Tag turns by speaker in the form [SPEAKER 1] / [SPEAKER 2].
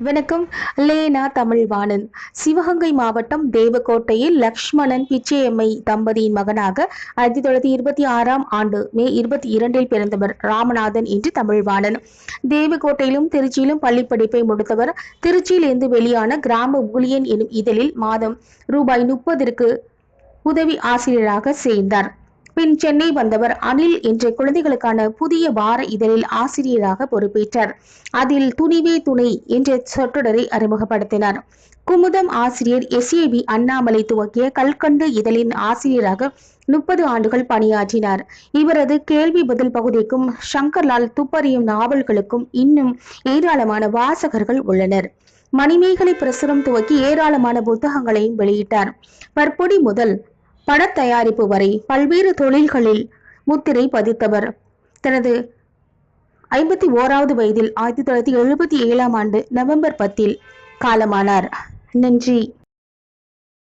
[SPEAKER 1] வணக்கம். லேனா தமிழ்வாணன். சிவகங்கை மாவட்டம் தேவக்கோட்டையில் லக்ஷ்மணன் பிச்சையம்மை தம்பதியின் மகனாக ஆயிரத்தி தொள்ளாயிரத்தி இருபத்தி ஆறாம் ஆண்டு மே இருபத்தி இரண்டில் பிறந்தவர் ராமநாதன் என்று தமிழ்வாணன். தேவக்கோட்டையிலும் திருச்சியிலும் பள்ளிப்படிப்பை முடித்தவர் திருச்சியிலிருந்து வெளியான கிராம ஊழியன் எனும் இதழில் மாதம் ரூபாய் முப்பதிற்கு உதவி ஆசிரியராக சேர்ந்தார். பின் சென்னை வந்தவர் அனில் என்ற குழந்தைகளுக்கான புதிய வார இதழில் ஆசிரியராக பொறுப்பேற்றார். அதில் துணிவே துணை என்ற சொற்றொடரை அறிமுகப்படுத்தினார். குமுதம் ஆசிரியர் எஸ்ஏபி அண்ணாமலை துவக்கிய கல்கண்டு இதழின் ஆசிரியராக முப்பது ஆண்டுகள் பணியாற்றினார். இவரது கேள்வி பதில் பகுதிக்கும் சங்கர்லால் துப்பறியும் நாவல்களுக்கும் இன்னும் ஏராளமான வாசகர்கள் உள்ளனர். மணிமேகலை பிரசுரம் துவக்கி ஏராளமான புத்தகங்களையும் வெளியிட்டார். பற்பொடி முதல் படத் தயாரிப்பு வரை பல்வேறு தொழில்களில் முத்திரை பதித்தவர். தனது ஐம்பத்தி ஓராவது வயதில் ஆயிரத்தி தொள்ளாயிரத்தி எழுபத்தி ஏழாம் ஆண்டு நவம்பர் பத்தில் காலமானார். நன்றி.